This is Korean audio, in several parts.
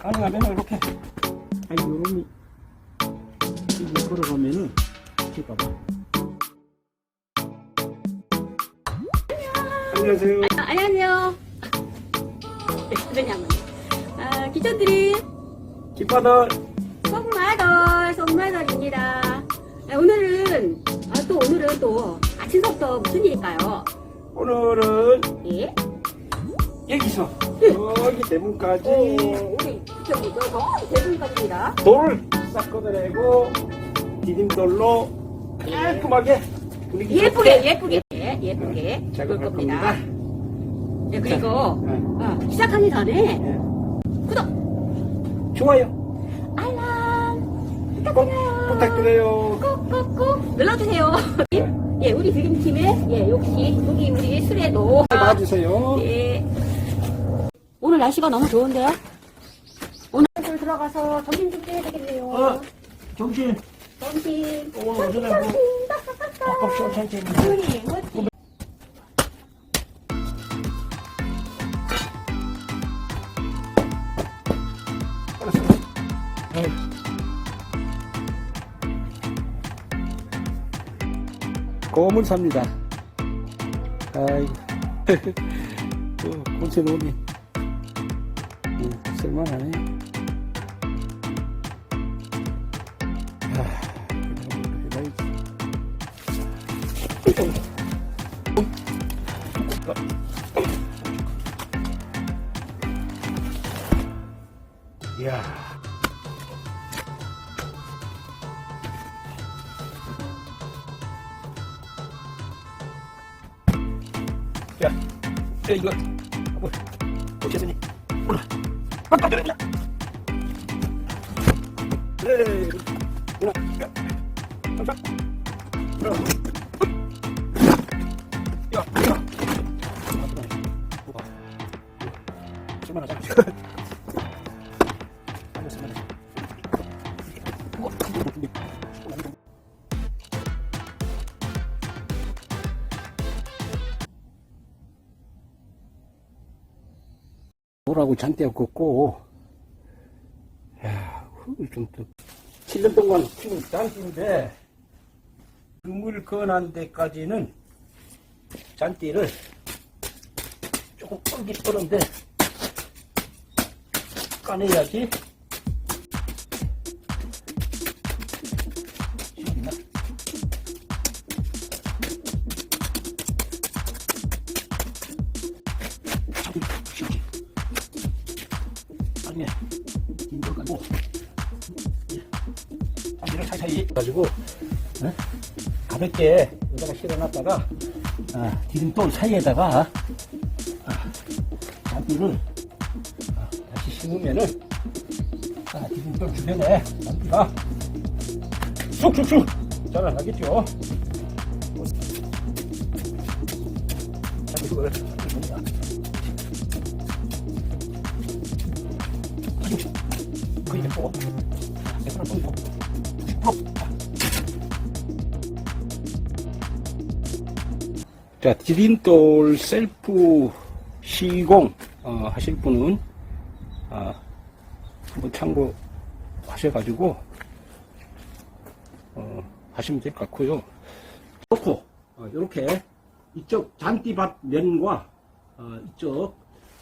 가능하면 이렇게 아니 요놈이 이거 걸어가면은 지까봐 안녕하세요 아, 안녕하세요. 왜냐면 아, 기천들이 깃바닥 송마덜 송마덜입니다. 아, 오늘은 아, 또 오늘은 또 아침부터 무슨 일일까요? 오늘은 예? 여기서 여기 대문까지 오, 우리 저기 저저 대분까지입니다. 돌을 싹 걷어내고 디딤돌로 깔끔하게 분위기 예쁘게 예쁘게 예쁘게 볼 작업할 겁니다. 겁니다. 예, 그리고 네. 어, 시작하기 전에 예. 구독 좋아요 알람 꼭 부탁드려요. 부탁드려요 꾹꾹꾹 눌러주세요. 예, 우리 드림팀의 예, 역시 여기 우리 술에도 봐주세요 예. 오늘 날씨가 너무 좋은데요? 오늘 들어가서 점심 좀 해야 되겠네요. 어 정신 점심. 오늘 천천히 우리 뭐지? 고물 삽니다. 아이, 또 곤세 놓으니 음, 쓸만하네. 아, 그냥 해봐야지. 이야. 야, 야 이거 뭐 어쨌으니 야. 야. 야. 쓸만하자. 쓸 뭐라고 잔뜩 걷고, 야, 흙을 좀 더. 7년 동안 키운 잔띠인데, 그물 건한 데까지는 잔띠를 조금 뻘기 뻔한데, 까내야지. 나중에 인도 가고 아기를 사이사이 가지고 어? 가볍게 여기다가 실어놨다가 아, 디딤돌 사이에다가 아, 잔디를 아, 다시 심으면은 아, 디딤돌 주변에 잔디가 쑥쑥쑥 자라나겠죠. 자, 이거를 자, 디딤돌 셀프 시공 어, 하실 분은 아, 한번 참고하셔가지고 어, 하시면 될 것 같고요. 놓고 이렇게 이쪽 잔디밭 면과 어, 이쪽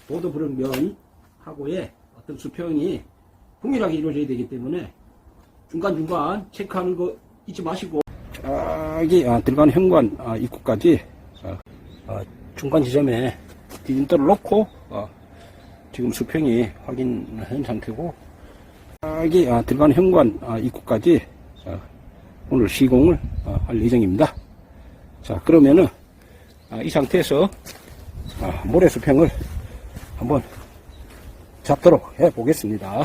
보도브럭 면하고의 어떤 수평이 동일하게 이루어져야 되기 때문에 중간중간 체크하는 거 잊지 마시고 저기 아, 들어가는 현관 아, 입구까지 아, 아, 중간 지점에 디딤돌을 놓고 아, 지금 수평이 확인한 상태고 저기 아, 들어가는 현관 아, 입구까지 아, 오늘 시공을 아, 할 예정입니다. 자 그러면은 아, 이 상태에서 아, 모래 수평을 한번 잡도록 해 보겠습니다.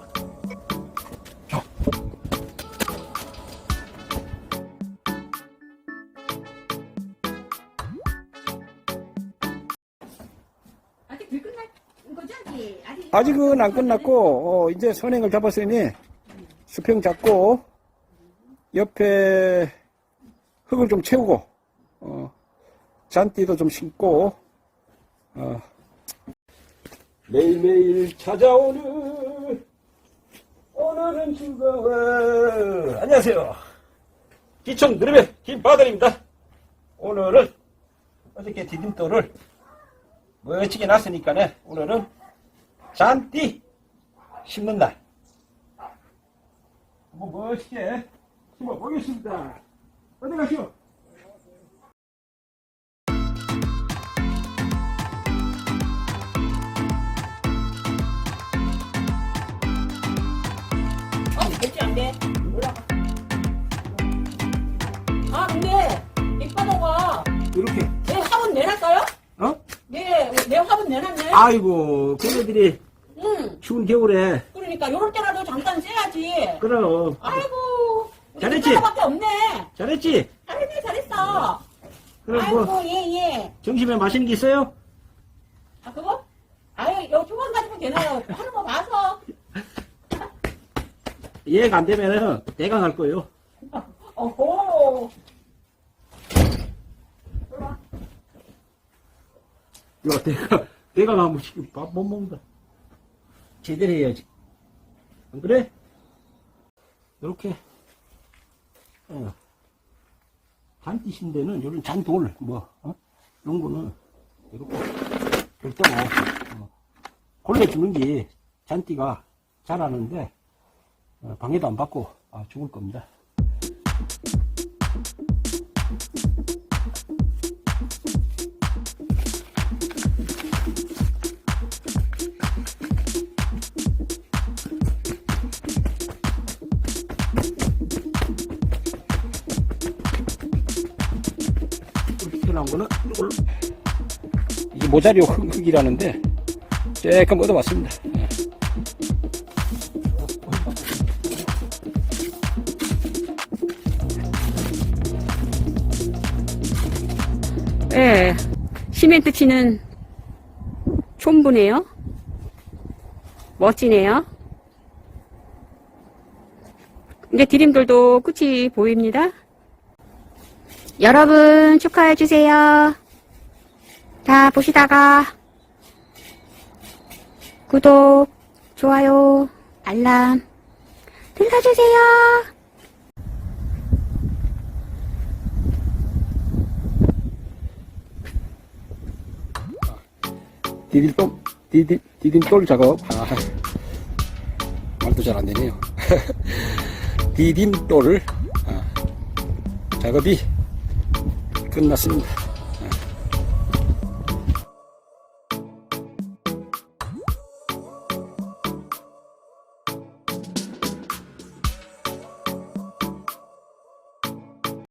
아직 아직은 안 끝났고, 어, 이제 선행을 잡았으니, 수평 잡고, 옆에 흙을 좀 채우고, 어, 잔띠도 좀 심고, 어, 매일매일 찾아오는, 오늘은 즐거워. 안녕하세요. 기총 느르면 김바들입니다. 오늘은 어저께 디딤돌을 멋지게 놨으니까네, 오늘은 잔띠 심는 날. 한번 멋있게 심어 보겠습니다. 어디 가시오? 어, 안 돼. 올라가. 아, 근데 이빠도가 이렇게. 내 화분 내놨네? 아이고, 걔네들이 응. 추운 겨울에, 그러니까 요럴 때라도 잠깐 쐬야지. 그럼. 아이고. 우리 잘했지? 이빠도밖에 없네. 잘했지? 잘했네, 잘했어. 그럼 아이고, 뭐, 예, 예. 점심에 맛있는 게 있어요? 아, 그거? 아유, 여기 조금 가지고 되나요? 하는 거 봐서. 이해가 안 되면은, 내가 갈 거예요. 어 호. 야, 내가, 내가 가면 지금 밥 못 먹는다. 제대로 해야지. 안 그래? 이렇게, 어, 잔띠신 데는, 요런 잔돌, 뭐, 어? 이런 거는, 이렇게, 별도로, 어, 골라주는 게 잔띠가 자라는데, 어, 방해도 안 받고, 아, 죽을 겁니다. 이게 모자리오 흙, 흙이라는데 조금 얻어봤습니다. 예. 예. 시멘트 치는 촌부네요. 멋지네요. 이제 디림돌도 끝이 보입니다. 여러분 축하해주세요. 다 보시다가 구독, 좋아요, 알람 눌러주세요. 디딤돌, 디딤, 디딤돌 작업. 아, 말도 잘 안 되네요. 디딤돌 아, 작업이 끝났습니다.